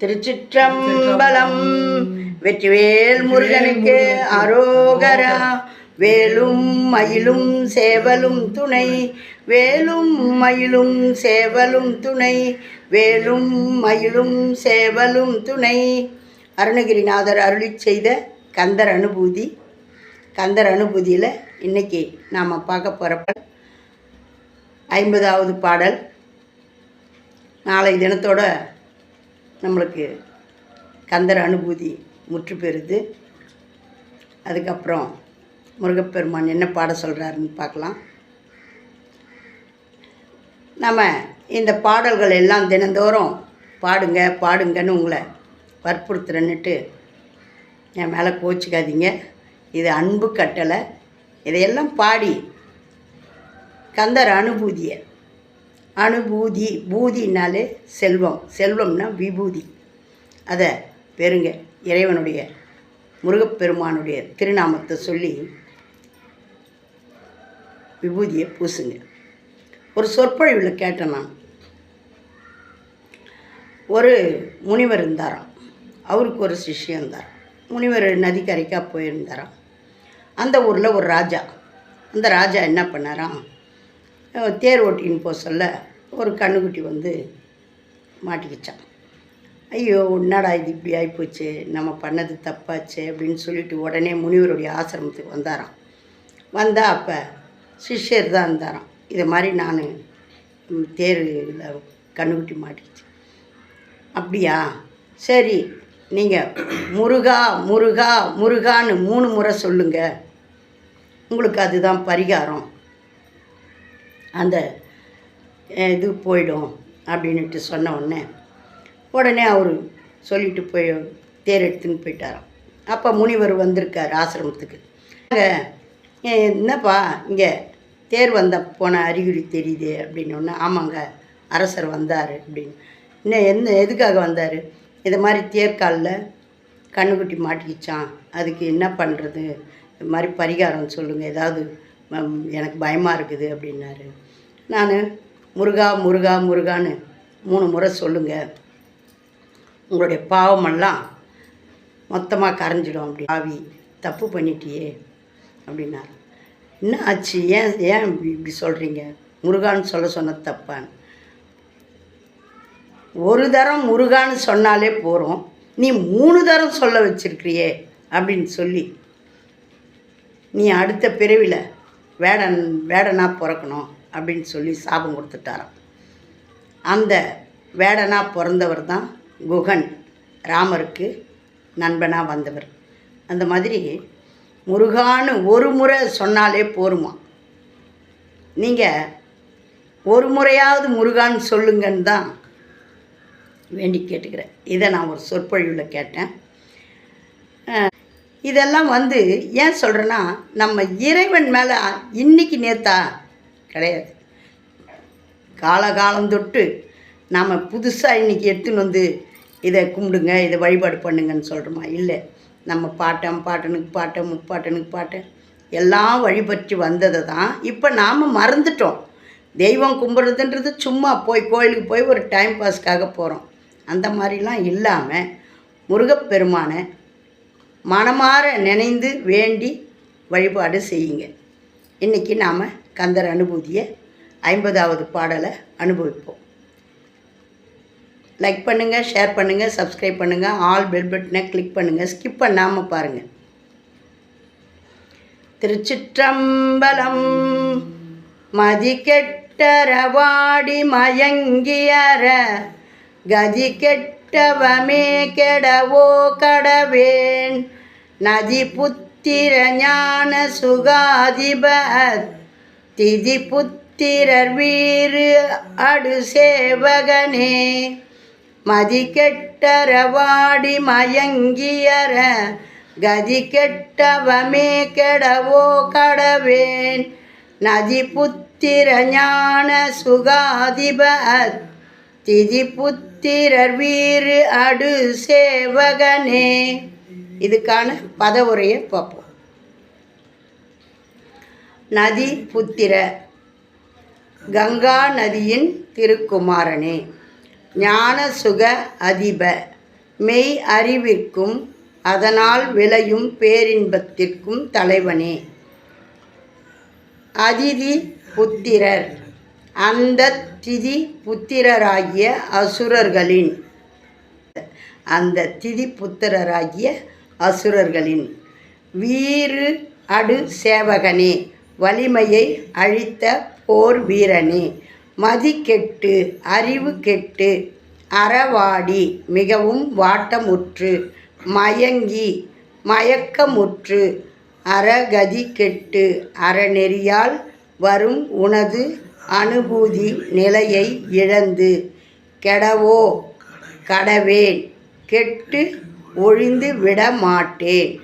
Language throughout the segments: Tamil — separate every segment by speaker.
Speaker 1: திருச்சிற்றம்பலம். வெற்றிவேல் முருகனுக்கு அரோகரா. வேலும் மயிலும் சேவலும் துணை. வேலும் மயிலும் சேவலும் துணை. வேலும் மயிலும் சேவலும் துணை. அருணகிரிநாதர் அருளிச் செய்த கந்தர் அனுபூதி. கந்தர் அனுபூதியில் இன்னைக்கு நாம் பார்க்க போகிறப்ப ஐம்பதாவது பாடல். நாளை தினத்தோட நம்மளுக்கு கந்தர் அனுபூதி முற்று பெறுது. அதுக்கப்புறம் முருகப்பெருமான் என்ன பாட சொல்கிறாருன்னு பார்க்கலாம். நம்ம இந்த பாடல்கள் எல்லாம் தினந்தோறும் பாடுங்க பாடுங்கன்னு உங்களை வற்புறுத்துறேன்னுட்டு என் மேலே கோச்சிக்காதீங்க. இது அன்பு கட்டளை. இதையெல்லாம் பாடி கந்தர் அனுபூதியை அனுபூதி பூதினாலே செல்வம். செல்வம்னா விபூதி. அதை பெறுங்க. இறைவனுடைய முருகப்பெருமானுடைய திருநாமத்தை சொல்லி விபூதியை பூசுங்க. ஒரு சொற்பொழிவில் கேட்டேன் நான். ஒரு முனிவர் இருந்தாராம். அவருக்கு ஒரு சிஷ்யம் இருந்தார் முனிவர் நதிக்கரைக்காக போயிருந்தாராம். அந்த ஊரில் ஒரு ராஜா. அந்த ராஜா என்ன பண்ணாராம்? தேர் ஓட்டின்னு போக சொல்ல ஒரு கண்ணுக்குட்டி வந்து மாட்டிக்கிச்சான் ஐயோ என்னடா இது இப்படி ஆகிப்போச்சு நம்ம பண்ணது தப்பாச்சு அப்படின்னு சொல்லிட்டு உடனே முனிவருடைய ஆசிரமத்துக்கு வந்தாராம். வந்தால் அப்போ சிஷ்யர் தான் இருந்தாராம். இதை மாதிரி நான் தேர் இதில் கண்ணுக்குட்டி மாட்டிக்கிச்சு. அப்படியா? சரி நீங்கள் முருகா முருகா முருகான்னு மூணு முறை சொல்லுங்கள் உங்களுக்கு அதுதான் பரிகாரம். அந்த இது போயிடும் அப்படின்ட்டு சொன்ன உடனே உடனே அவர் சொல்லிட்டு போய் தேர் எடுத்துன்னு போயிட்டாராம். அப்போ முனிவர் வந்திருக்கார் ஆசிரமத்துக்கு. என்னப்பா இங்கே தேர் வந்த போன அறிகுறி தெரியுது அப்படின்னு ஆமாங்க அரசர் வந்தார் அப்படின்னு. இன்னும் என்ன எதுக்காக வந்தார்? இது மாதிரி தேர்காலில் கண்ணுக்குட்டி மாட்டிக்கிச்சான் அதுக்கு என்ன பண்ணுறது இது மாதிரி பரிகாரம் சொல்லுங்கள் ஏதாவது எனக்கு பயமாக இருக்குது அப்படின்னாரு. நான் முருகா முருகா முருகான்னு மூணு முறை சொல்லுங்கள் உங்களுடைய பாவமெல்லாம் மொத்தமாக கரைஞ்சிடும் அப்படி. ஆவி தப்பு பண்ணிட்டியே அப்படின்னாரு. என்ன ஆச்சு? ஏன் ஏன் இப்படி இப்படி சொல்கிறீங்க முருகான்னு சொல்ல சொன்ன தப்பான்னு. ஒரு தரம் முருகான்னு சொன்னாலே போகிறோம் நீ மூணு தரம் சொல்ல வச்சிருக்கிறியே அப்படின்னு சொல்லி நீ அடுத்த பிறவியில் வேடன் வேடனா பிறக்கணும் அப்படின்னு சொல்லி சாபம் கொடுத்துட்டாராம். அந்த வேடனா பிறந்தவர் தான் குகன் ராமருக்கு நண்பனாக வந்தவர். அந்த மாதிரி முருகான்னு ஒரு முறை சொன்னாலே போருமா? நீங்கள் ஒரு முறையாவது முருகான்னு சொல்லுங்கன்னு தான் வேண்டி கேட்டுக்கிறேன். இதை நான் ஒரு சொற்பொழிவில் கேட்டேன். இதெல்லாம் வந்து ஏன் சொல்கிறேன்னா நம்ம இறைவன் மேலே இன்னைக்கு நேத்தா கிடையாது. காலகாலம் தொட்டு நாம் புதுசாக இன்றைக்கி எடுத்துன்னு வந்து இதை கும்பிடுங்க இதை வழிபாடு பண்ணுங்கன்னு சொல்கிறோமா இல்லை. நம்ம பாட்டம் பாட்டனுக்கு பாட்டன் முப்பாட்டனுக்கு பாட்டன் எல்லாம் வழிபட்டு வந்ததை தான் இப்போ நாம் மறந்துட்டோம். தெய்வம் கும்பிட்றதுன்றது சும்மா போய் கோயிலுக்கு போய் ஒரு டைம் பாஸ்க்காக போகிறோம் அந்த மாதிரிலாம் இல்லாமல் முருகப்பெருமானை மனமாற நினைந்து வேண்டி வழிபாடு செய்யுங்க. இன்றைக்கி நாம் கந்தர் அனுபூதியை ஐம்பதாவது பாடலை அனுபவிப்போம். லைக் பண்ணுங்கள் ஷேர் பண்ணுங்கள் சப்ஸ்கிரைப் பண்ணுங்கள் ஆல் பெல் பட்டனை கிளிக் பண்ணுங்கள் ஸ்கிப் பண்ணாமல் பாருங்கள் திருச்சிற்றம்பலம் மதிக்கெட்டரவாடி மயங்கியற கதி கெட்டவமே கெடவோ கடவேன். நதி புத்திர ஞான சுகாதிபத் திதி புத்திரர் வீறு அடு சேவகனே. மதி கெட்டரவாடி மயங்கியர. கதி கெட்டவமே கெடவோ கடவேன். நதி புத்திர ஞான சுகாதிபத் திதி புத்திரர் வீறு அடு சேவகனே. இதுக்கான பதவுரையை பார்ப்போம். நதி புத்திர கங்கா நதியின் திருக்குமாரனே. ஞான சுக அதிப மெய் அறிவிற்கும் அதனால் விளையும் பேரின்பத்திற்கும் தலைவனே. அதிதி புத்திரர் அந்த திதி புத்திரராகிய அசுரர்களின். அந்த திதி புத்திரராகிய அசுரர்களின். வீறு அடு சேவகனே வலிமையை அழித்த போர் வீரனே மதி கெட்டு அறிவு கெட்டு அறவாடி மிகவும் வாட்டமுற்று மயங்கி மயக்கமுற்று அறகதி கெட்டு அறநெறியால் வரும் உனது அனுபூதி நிலையை இழந்து கெடவோ கடவேன் கெட்டு ஒழிந்து விட மாட்டேன்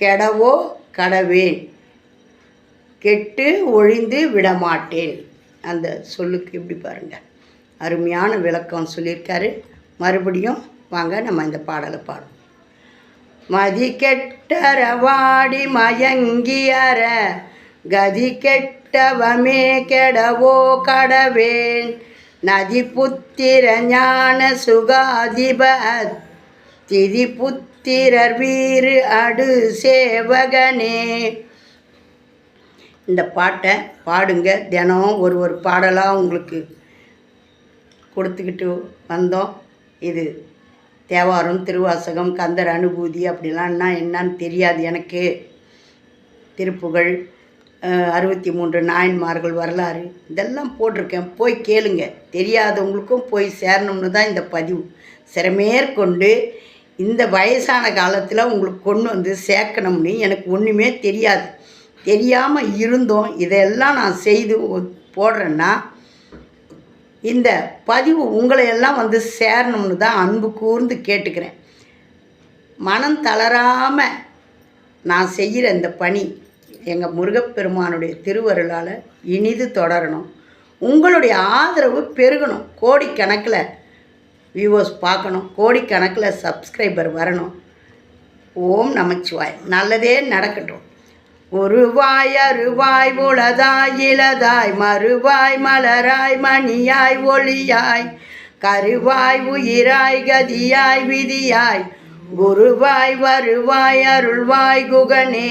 Speaker 1: கெடவோ கடவேன் கெட்டு ஒழிந்து விடமாட்டேன். அந்த சொல்லுக்கு எப்படி பாருங்கள் அருமையான விளக்கம் சொல்லியிருக்காரு. மறுபடியும் வாங்க நம்ம இந்த பாடலை பாடுவோம். மதி கெட்டரவாடி மயங்கியற கதி கெட்டவமே கெடவோ கடவேன். நதி புத்திர ஞான சுகாதிப திதி புத்திரர் வீறு அடு சேவகனே. இந்த பாட்டை பாடுங்க. தினம் ஒரு ஒரு பாடலாக உங்களுக்கு கொடுத்துக்கிட்டு வந்தோம். இது தேவாரம் திருவாசகம் கந்தர் அனுபூதி அப்படிலாம் என்னன்னு தெரியாது எனக்கு. திருப்புகழ் அறுபத்தி மூன்று நாயன்மார்கள் வரலாறு இதெல்லாம் போட்டிருக்கேன். போய் கேளுங்க. தெரியாதவங்களுக்கும் போய் சேரணும்னு தான் இந்த பதிவு. சிறமேற்கொண்டு இந்த வயசான காலத்தில் உங்களுக்கு கொண்டு வந்து சேர்க்கணும்னு எனக்கு ஒன்றுமே தெரியாது. தெரியாமல் இருந்தோம். இதெல்லாம் நான் செய்து போடுறேன்னா இந்த பதிவு உங்களை எல்லாம் வந்து சேரணும்னு தான் அன்பு கூர்ந்து கேட்டுக்கிறேன். மனம் தளராமல் நான் செய்கிற இந்த பணி எங்கள் முருகப்பெருமானுடைய திருவருளால் இனிது தொடரணும். உங்களுடைய ஆதரவு பெருகணும். கோடிக்கணக்கில் வியூவர்ஸ் பார்க்கணும். கோடிக்கணக்கில் சப்ஸ்கிரைபர் வரணும். ஓம் நமச்சிவாய். நல்லதே நடக்கட்டும். ஒருவாய் அருவாய் உளதாய் இளதாய் மறுவாய் மலராய் மணியாய் ஒளியாய் கருவாய் உயிராய் கதியாய் விதியாய் குருவாய் வருவாய் அருள்வாய் குகனே